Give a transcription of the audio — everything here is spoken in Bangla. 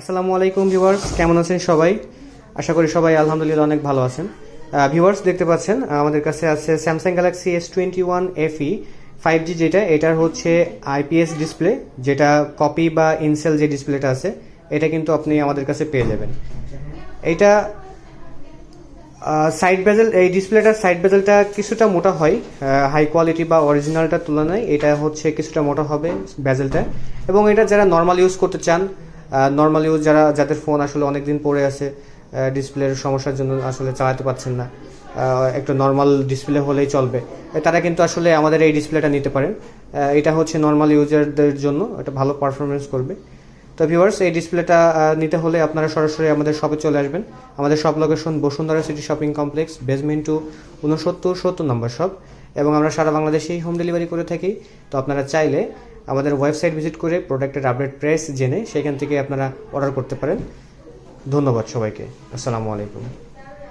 আসসালামু আলাইকুম, ভিউয়ার্স। কেমন আছেন সবাই? আশা করি সবাই আলহামদুলিল্লাহ অনেক ভালো আছেন। ভিউয়ার্স, দেখতে পাচ্ছেন আমাদের কাছে আছে Samsung Galaxy S twenty one FE five G যেটা, এটার হচ্ছে আইপিএস ডিসপ্লে যেটা কপি বা ইনসেল যে ডিসপ্লেটা আছে, এটা কিন্তু আপনি আমাদের কাছে পেয়ে যাবেন। এইটা সাইড বেজেল এই ডিসপ্লেটার সাইড বেজেলটা কিছুটা মোটা হয় হাই কোয়ালিটি বা অরিজিনালটার তুলনায়, এটা হচ্ছে কিছুটা মোটা হবে বেজেলটা এবং এটা যারা নর্মাল ইউজ করতে চান নর্মাল ইউজ যারা, যাদের ফোন আসলে অনেক দিন পড়ে আছে ডিসপ্লের সমস্যার জন্য আসলে চালাতে পারছেন না। একটু নর্মাল ডিসপ্লে হলেই চলবে। তারা কিন্তু আসলে আমাদের এই ডিসপ্লেটা নিতে পারেন। এটা হচ্ছে নর্মাল ইউজারদের জন্য এটা ভালো পারফরমেন্স করবে। তো ভিউয়ার্স এই ডিসপ্লেটা নিতে হলে আপনারা সরাসরি আমাদের শপে চলে আসবেন। আমাদের shop location Bashundhara city shopping complex basement two উনসত্তর সত্তর নম্বর শপ এবং আমরা সারা বাংলাদেশেই হোম ডেলিভারি করে থাকি। তো আপনারা চাইলে আমাদের ওয়েবসাইট ভিজিট করে প্রোডাক্টের আপডেট প্রাইস জেনে সেখান থেকে আপনারা অর্ডার করতে পারেন। ধন্যবাদ সবাইকে। আসসালামু আলাইকুম।